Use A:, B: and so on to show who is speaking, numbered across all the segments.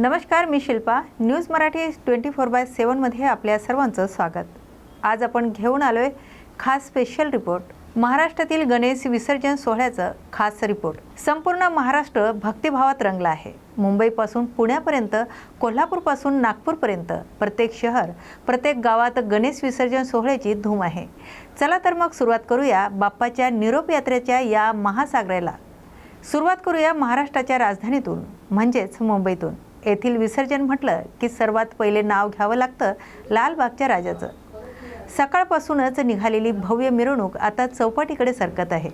A: नमस्कार मी Shilpa. News Marathi twenty four by सेवनमध्ये आपल्या सर्वांचं स्वागत. आज आपण घेऊन आलो आहे खास स्पेशल रिपोर्ट महाराष्ट्रातील गणेश विसर्जन सोहळ्याचं खास रिपोर्ट संपूर्ण महाराष्ट्र भक्तिभावात रंगला आहे. मुंबईपासून पुण्यापर्यंत कोल्हापूरपासून नागपूरपर्यंत प्रत्येक शहर प्रत्येक गावात गणेश विसर्जन सोहळ्याची धूम आहे. चला तर मग सुरुवात करूया बाप्पाच्या निरोप यात्रेच्या या महासागराला. सुरुवात करूया महाराष्ट्राच्या राजधानीतून म्हणजेच मुंबईतून. येथील विसर्जन म्हटलं की सर्वात पहिले नाव घ्यावं लागतं लालबागच्या राजाचं. सकाळपासूनच निघालेली भव्य मिरवणूक आता चौपाटीकडे सरकत आहे.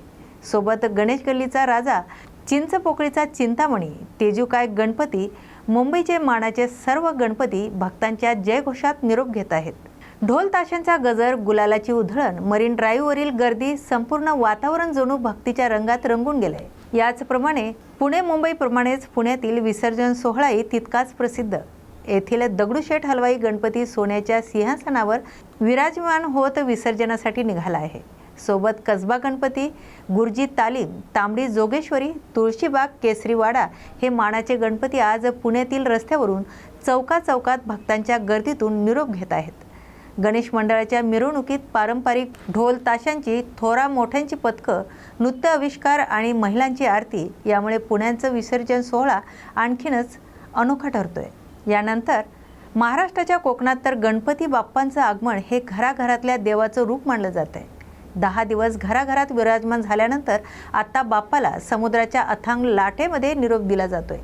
A: सोबत गणेश गल्लीचा राजा चिंचपोकळीचा चिंतामणी तेजूकाय गणपती मुंबईचे मानाचे सर्व गणपती भक्तांच्या जयघोषात निरोप घेत आहेत. ढोल ताशांचा गजर गुलालाची उधळण मरीन ड्राईव्हवरील गर्दी संपूर्ण वातावरण जणू भक्तीच्या रंगात रंगून गेलंय. याचप्रमाणे पुणे मुंबईप्रमाणेच पुण्यातील विसर्जन सोहळाही तितकाच प्रसिद्ध. येथील दगडूशेठ हलवाई गणपती सोन्याच्या सिंहासनावर विराजमान होत विसर्जनासाठी निघाला आहे. सोबत कसबा गणपती गुरुजी तालीम तांबडी जोगेश्वरी तुळशीबाग केसरीवाडा हे मानाचे गणपती आज पुण्यातील रस्त्यावरून चौका चौकात भक्तांच्या गर्दीतून निरोप घेत आहेत. गणेश मंडळाच्या मिरवणुकीत पारंपरिक ढोल ताशांची थोरा मोठ्यांची पथकं नृत्य आविष्कार आणि महिलांची आरती यामुळे पुण्याचं विसर्जन सोहळा आणखीनच अनोखा ठरतोय. यानंतर महाराष्ट्राच्या कोकणात तर गणपती बाप्पांचं आगमन हे घराघरातल्या देवाचं रूप मानलं जात आहे दहा दिवस घराघरात विराजमान झाल्यानंतर आता बाप्पाला समुद्राच्या अथांग लाटेमध्ये निरोप दिला जातोय.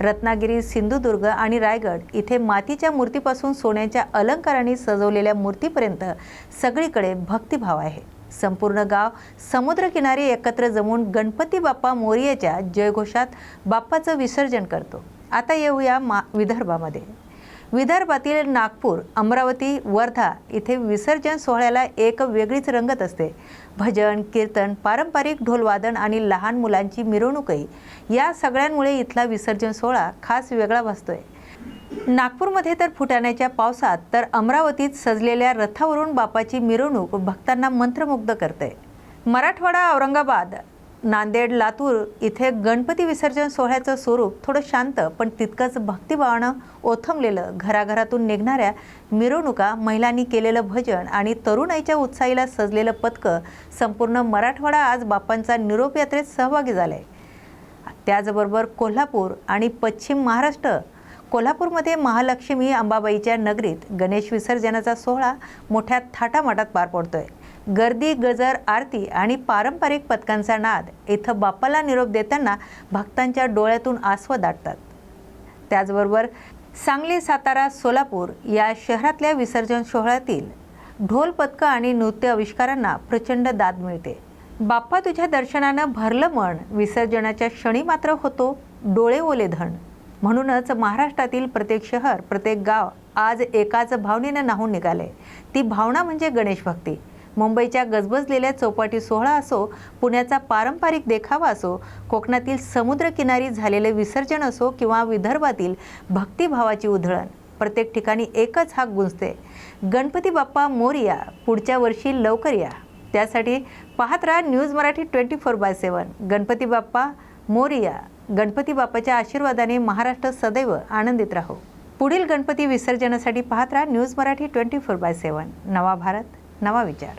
A: रत्नागिरी सिंधुदुर्ग आणि रायगड इथे मातीच्या मूर्तीपासून सोन्याच्या अलंकारांनी सजवलेल्या मूर्तीपर्यंत सगळीकडे भक्तिभाव आहे. संपूर्ण गाव समुद्रकिनारी एकत्र जमून गणपती बाप्पा मोरियाच्या जयघोषात बाप्पाचं विसर्जन करतो. आता येऊया मा विदर्भामध्ये. विदर्भातील नागपूर अमरावती वर्धा इथे विसर्जन सोहळ्याला एक वेगळीच रंगत असते. भजन कीर्तन पारंपरिक ढोलवादन आणि लहान मुलांची मिरवणूकही या सगळ्यांमुळे इथला विसर्जन सोहळा खास वेगळा भासतोय. नागपूरमध्ये तर फुटाण्याच्या पावसात तर अमरावतीत सजलेल्या रथावरून बापाची मिरवणूक भक्तांना मंत्रमुग्ध करते मराठवाडा औरंगाबाद नांदेड लातूर इथे गणपती विसर्जन सोहळ्याचं स्वरूप थोडं शांत पण तितकंच भक्तिभावानं ओथंबलेलं. घराघरातून निघणाऱ्या मिरवणुका महिलांनी केलेलं भजन आणि तरुणाईच्या उत्साहीला सजलेलं पथकं संपूर्ण मराठवाडा आज बाप्पांचा निरोप यात्रेत सहभागी झालाय. त्याचबरोबर कोल्हापूर आणि पश्चिम महाराष्ट्र. कोल्हापूरमध्ये महालक्ष्मी अंबाबाईच्या नगरीत गणेश विसर्जनाचा सोहळा मोठ्या थाटामाटात पार पडतोय. गर्दी गजर आरती आणि पारंपरिक पथकांचा नाद इथं बाप्पाला निरोप देताना भक्तांच्या डोळ्यातून आस्व दाटतात. त्याचबरोबर सांगली सातारा सोलापूर या शहरातल्या विसर्जन सोहळ्यातील ढोल पथकं आणि नृत्य आविष्कारांना प्रचंड दाद मिळते. बाप्पा तुझ्या दर्शनानं भरलं मन विसर्जनाच्या क्षणी मात्र होतो डोळे ओले धन. म्हणूनच महाराष्ट्रातील प्रत्येक शहर प्रत्येक गाव आज एकाच भावनेनं नाहून निघाले ती भावना म्हणजे गणेश भक्ती. मुंबईच्या गजबजलेल्या चौपाटी सोहळा असो पुण्याचा पारंपरिक देखावा असो कोकणातील समुद्रकिनारी झालेले विसर्जन असो किंवा विदर्भातील भक्तिभावाची उधळण प्रत्येक ठिकाणी एकच हाक गुंजते. गणपती बाप्पा मोरिया पुढच्या वर्षी लवकर या. त्यासाठी पाहत राहा news Marathi twenty four by seven. Ganpati Bappa Morya Ganpati बाप्पाच्या आशीर्वादाने महाराष्ट्र सदैव आनंदित राहो. पुढील गणपती विसर्जनासाठी पाहत राहा news Marathi twenty four by seven. नवा भारत. नवा विचार